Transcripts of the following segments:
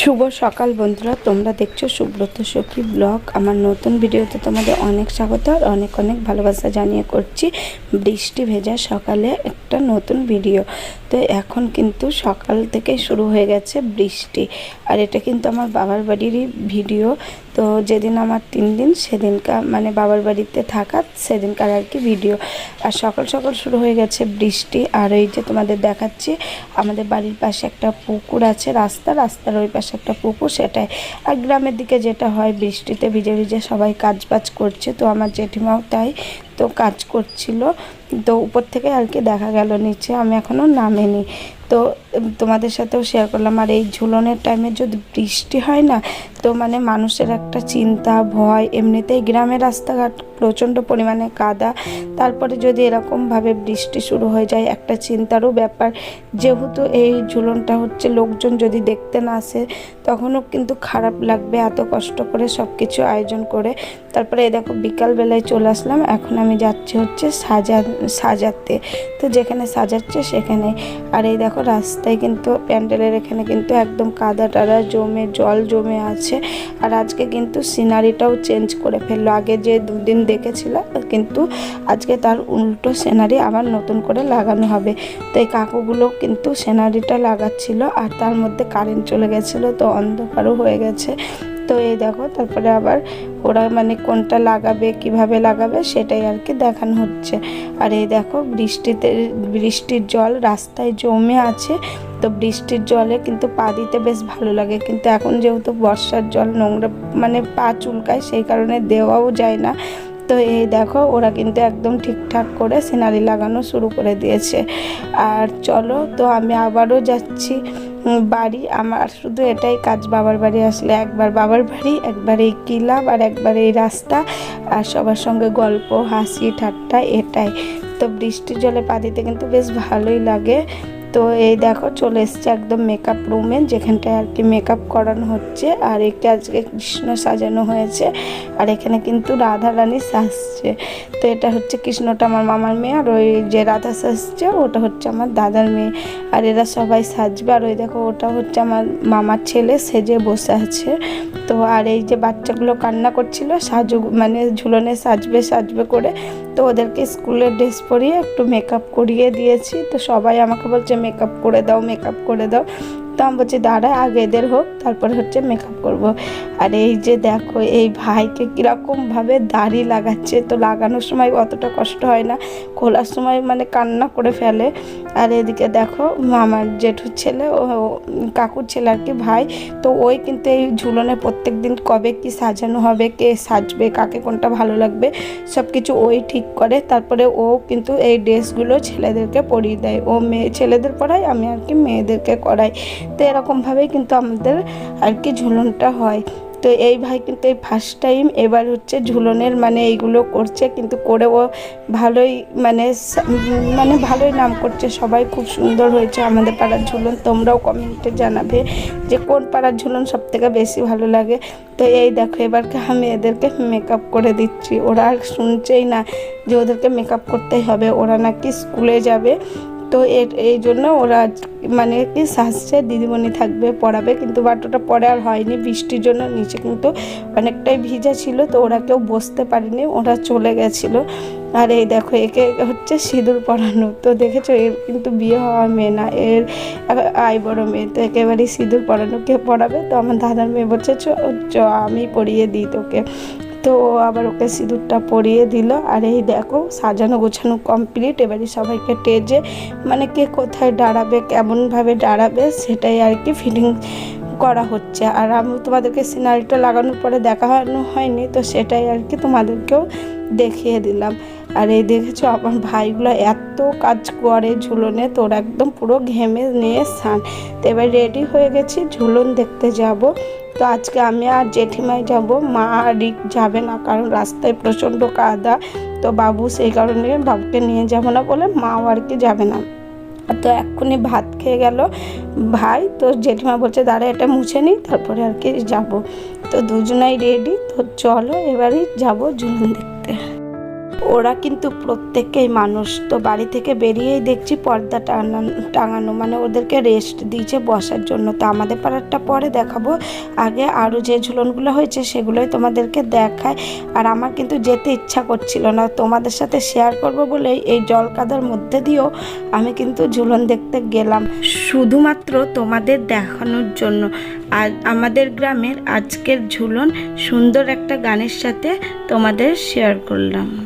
শুভ সকাল বন্ধুরা, তোমরা দেখছ সুব্রত সখী ব্লগ। আমার নতুন ভিডিওতে তোমাদের অনেক স্বাগত আর অনেক অনেক ভালোবাসা জানিয়ে করছি বৃষ্টি ভেজা সকালে একটা নতুন ভিডিও। তো এখন কিন্তু সকাল থেকে শুরু হয়ে গেছে বৃষ্টি। আর এটা কিন্তু আমার বাবার বাড়িরই ভিডিও। তো যেদিন আমার তিন দিন সেদিনকার মানে বাবার বাড়িতে থাকা সেদিনকার আর কি ভিডিও। আর সকাল সকাল শুরু হয়ে গেছে বৃষ্টি। আর এই যে তোমাদের দেখাচ্ছি, আমাদের বাড়ির পাশে একটা পুকুর আছে রাস্তা। রাস্তার ওই পাশে একটা পুকুর সেটাই আর গ্রামের দিকে যেটা হয়, বৃষ্টিতে ভিজে ভিজে সবাই কাজ বাজ করছে। তো আমার জেঠিমাও তাই তো কাজ করছিল। তো উপর থেকে আর কি দেখা গেল নিচে, আমি এখনও নামিনি। তো তোমাদের সাথেও শেয়ার করলাম। আর এই ঝুলনের টাইমে যদি বৃষ্টি হয় না তো মানে মানুষের একটা চিন্তা, ভয়, এমনিতেই গ্রামের রাস্তাঘাট প্রচণ্ড পরিমাণে কাদা। তারপরে যদি এরকমভাবে বৃষ্টি শুরু হয়ে যায়, একটা চিন্তারও ব্যাপার। যেহেতু এই ঝুলনটা হচ্ছে লোকজন যদি দেখতে না আসে, তখনও কিন্তু খারাপ লাগবে এত কষ্ট করে সব কিছু আয়োজন করে। তারপরে এই দেখো বিকালবেলায় চলে আসলাম, এখন আমি যাচ্ছি হচ্ছে সাজা সাজাতে। তো যেখানে সাজাচ্ছে সেখানে। আর এই দেখো রাস্তায় কিন্তু প্যান্ডেলের এখানে কিন্তু একদম কাদা টাদা জমে, জল জমে আছে। আর আজকে কিন্তু সিনারিটাও চেঞ্জ করে ফেলল। আগে যে দুদিন দেখেছিলাম, কিন্তু আজকে তার উল্টো সিনারি আবার নতুন করে লাগানো হবে। তো এই কাকুগুলো কিন্তু সিনারিটা লাগাচ্ছিল, আর তার মধ্যে কারেন্ট চলে গেছিল, তো অন্ধকারও হয়ে গেছে। তো এই দেখো, তারপরে আবার ওরা মানে কোনটা লাগাবে, কীভাবে লাগাবে, সেটাই আর কি দেখানো হচ্ছে। আর এই দেখো, বৃষ্টিতে, বৃষ্টির জল রাস্তায় জমে আছে। তো বৃষ্টির জলে কিন্তু পা দিতে বেশ ভালো লাগে। কিন্তু এখন যেহেতু বর্ষার জল নোংরা মানে পা চুলকায়, সেই কারণে দেওয়াও যায় না। তো এই দেখো, ওরা কিন্তু একদম ঠিকঠাক করে সিনারি লাগানো শুরু করে দিয়েছে। আর চলো, তো আমি আবারও যাচ্ছি বাড়ি। আমার শুধু এটাই কাজ, বাবার বাড়ি আসলে একবার বাবার বাড়ি, একবার এই ক্লাব আর একবার এই রাস্তা। আর সবার সঙ্গে গল্প, হাসি, ঠাট্টা, এটাই। তো বৃষ্টির জলে পা দিতে কিন্তু বেশ ভালোই লাগে। তো এই দেখো চলে এসছে একদম মেকআপ রুমে যেখানটায় আর কি মেকআপ করানো হচ্ছে। আর একে আজকে কৃষ্ণ সাজানো হয়েছে, আর এখানে কিন্তু রাধা রানী সাজছে। তো এটা হচ্ছে কৃষ্ণটা আমার মামার মেয়ে, আর ওই যে রাধা সাজছে, ওটা হচ্ছে আমার দাদার মেয়ে। আর এরা সবাই সাজবে, আর ওই দেখো ওটা হচ্ছে আমার মামার ছেলে সেজে বসে আছে। তো আর এই যে বাচ্চাগুলো কান্না করছিল, সাজু মানে ঝুলনে সাজবে সাজবে করে তো ওদেরকে স্কুলের ড্রেস পরিয়ে একটু মেকআপ করিয়ে দিয়েছি। তো সবাই আমাকে বলছে মেকআপ করে দাও মেকআপ করে দাও। তো আমি বলছি, দাঁড়া, আগে এদের হোক, তারপরে হচ্ছে মেকআপ করব। আর এই যে দেখো, এই ভাইকে কীরকমভাবে দাড়ি লাগাচ্ছে। তো লাগানোর সময় অতটা কষ্ট হয় না, খোলার সময় মানে কান্না করে ফেলে। আর এদিকে দেখো আমার জেঠুর ছেলে ও কাকুর ছেলে আর কি ভাই। তো ওই কিন্তু এই ঝুলনে প্রত্যেক দিন কবে কি সাজানো হবে, কে সাজবে, কাকে কোনটা ভালো লাগবে সব কিছু ওই ঠিক করে। তারপরে ও কিন্তু এই ড্রেসগুলো ছেলেদেরকে পরিয়ে দেয়। ও মেয়ে, ছেলেদের পড়ায়, আমি আর কি মেয়েদেরকে করাই। তো এরকমভাবেই কিন্তু আমাদের আর কি ঝুলনটা হয়। তো এই ভাই কিন্তু এই ফার্স্ট টাইম এবার হচ্ছে ঝুলনের মানে এইগুলো করছে, কিন্তু করে ও ভালোই মানে মানে ভালোই নাম করছে সবাই, খুব সুন্দর হয়েছে আমাদের পাড়ার ঝুলন। তোমরাও কমেন্টে জানাবে যে কোন পাড়ার ঝুলন সব থেকে বেশি ভালো লাগে। তো এই দেখো, এবার আমি এদেরকে মেকআপ করে দিচ্ছি। ওরা আর শুনছেই না যে ওদেরকে মেকআপ করতেই হবে। ওরা নাকি স্কুলে যাবে। তো এর, এই জন্য ওরা মানে কি সাজছে, দিদিমণি থাকবে, পড়াবে, কিন্তু বাটোটা পরে আর হয়নি। বৃষ্টির জন্য নিচে কিন্তু অনেকটাই ভিজা ছিল, তো ওরা কেউ বসতে পারেনি, ওরা চলে গেছিল। আর এই দেখো, একে হচ্ছে সিঁদুর পরানো। তো দেখেছ, এর কিন্তু বিয়ে হওয়া মেয়ে না, এর আই বড় মেয়ে, তো একেবারেই সিঁদুর পরানো, কে পড়াবে তো আমার দাদার মেয়ে বলছে চ, আমি পরিয়ে দিই তোকে। তো আবার ওকে সিঁদুরটা পরিয়ে দিল। আর এই দেখো, সাজানো গোছানো কমপ্লিট এবারে সবাইকে টেজে মানে কে কোথায় দাঁড়াবে, কেমনভাবে দাঁড়াবে, সেটাই আর কি ফিলিং করা হচ্ছে। আর আমি তোমাদেরকে সিনারিটা লাগানোর পরে দেখানো হয়নি, তো সেটাই আর কি তোমাদেরকেও দেখিয়ে দিলাম। আর এই দেখেছ, আমার ভাইগুলো এত কাজ করে ঝুলনে তোর একদম পুরো ঘেমে নিয়ে স্নান। তো এবার রেডি হয়ে গেছি, ঝুলন দেখতে যাব। তো আজকে আমি আর জেঠিমাই যাব। মা আর রিক যাবে না, কারণ রাস্তায় প্রচণ্ড কাদা। তো বাবু সেই কারণে বাবুকে নিয়ে যাব না বলে মাও আর কি যাবে না। তো এক্ষুনি ভাত খেয়ে গেল ভাই। তো জেঠিমা বলছে, দাঁড়া, এটা মুছে নিই তারপরে আর কি যাব। তো দুজনাই রেডি তো চলো এবারই যাব জুলুন দেখতে। ওরা কিন্তু প্রত্যেকেই মানুষ। তো বাড়ি থেকে বেরিয়েই দেখছি পর্দা টানানো টাঙানো। মানে ওদেরকে রেস্ট দিয়েছে বসার জন্য। তো আমাদের পাড়ারটা পরে দেখাবো। আগে আরও যে ঝুলনগুলো হয়েছে সেগুলোই তোমাদেরকে দেখায় আর আমার কিন্তু যেতে ইচ্ছা করছিল না। তোমাদের সাথে শেয়ার করব বলেই এই জল কাদার মধ্যে দিয়েও আমি কিন্তু ঝুলন দেখতে গেলাম। শুধুমাত্র তোমাদের দেখানোর জন্য। আর আমাদের গ্রামের আজকের ঝুলন সুন্দর একটা গানের সাথে তোমাদের শেয়ার করলাম।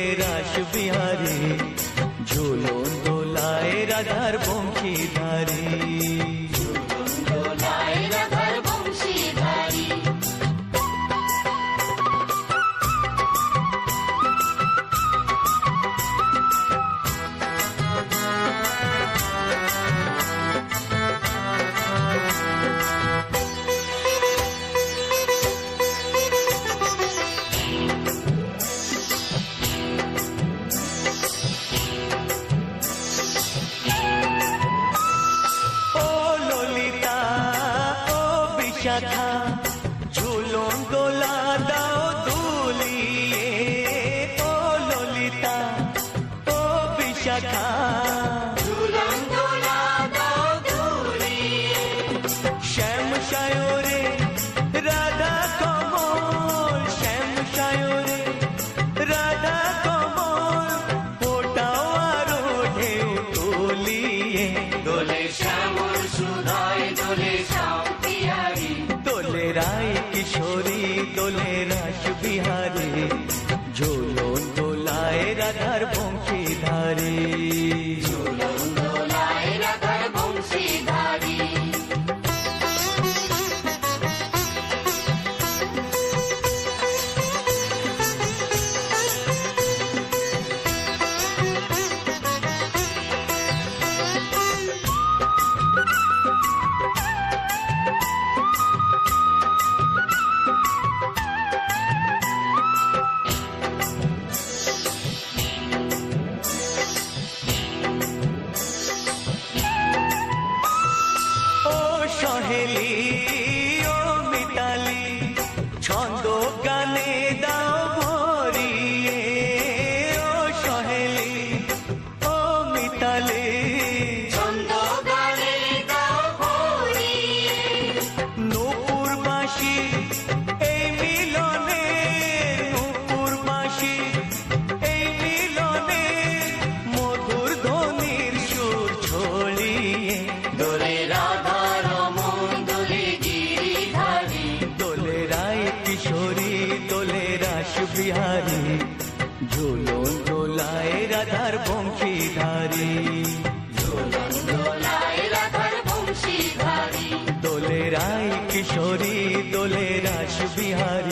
বিশাখা ঝুলন কিশোরী দোলে রাস বিহারী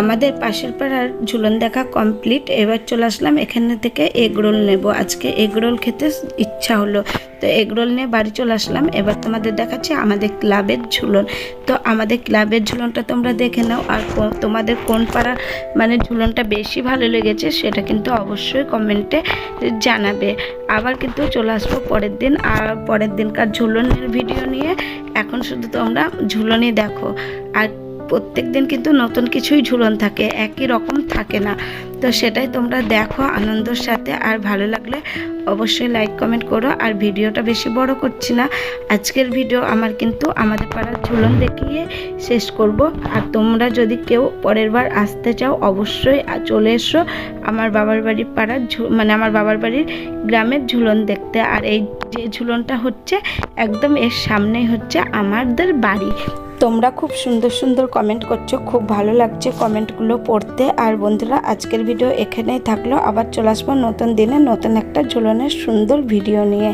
আমাদের পাশের পাড়ার ঝুলন দেখা কমপ্লিট এবার চলে আসলাম এখানে থেকে এগ রোল নেব। আজকে এগ রোল খেতে ইচ্ছা হলো। তো এগ রোল নিয়ে বাড়ি চলে আসলাম। এবার তোমাদের দেখাচ্ছি আমাদের ক্লাবের ঝুলন। তো আমাদের ক্লাবের ঝুলনটা তোমরা দেখে নাও। আর তোমাদের কোন পাড়া মানে ঝুলনটা বেশি ভালো লেগেছে সেটা কিন্তু অবশ্যই কমেন্টে জানাবে। আবার কিন্তু চলে আসব পরের দিন। আর পরের দিনকার ঝুলনের ভিডিও নিয়ে এখন শুধু তোমরা ঝুলনই দেখো। আর প্রত্যেক দিন কিন্তু নতুন কিছুই ঝুলন থাকে, একই রকম থাকে না। তো সেটাই তোমরা দেখো আনন্দের সাথে, আর ভালো লাগলে অবশ্যই লাইক কমেন্ট করো, আর ভিডিওটা বেশি বড় করছি না। আজকের ভিডিও আমার কিন্তু আমাদের পাড়ার ঝুলন দেখিয়ে শেষ করব। আর তোমরা যদি কেউ পরের বার আসতে চাও, অবশ্যই চলে এসো আমার বাবার বাড়ির পাড়ার মানে আমার বাবার বাড়ির গ্রামের ঝুলন দেখতে। আর এই যে ঝুলনটা হচ্ছে একদম এর সামনেই হচ্ছে আমাদের বাড়ি। তোমরা খুব সুন্দর সুন্দর কমেন্ট করছ, খুব ভালো লাগছে কমেন্টগুলো পড়তে। আর বন্ধুরা, আজকের ভিডিও এখানেই থাকল। আবার চলে আসব নতুন দিনে নতুন একটা ঝুলনের সুন্দর ভিডিও নিয়ে।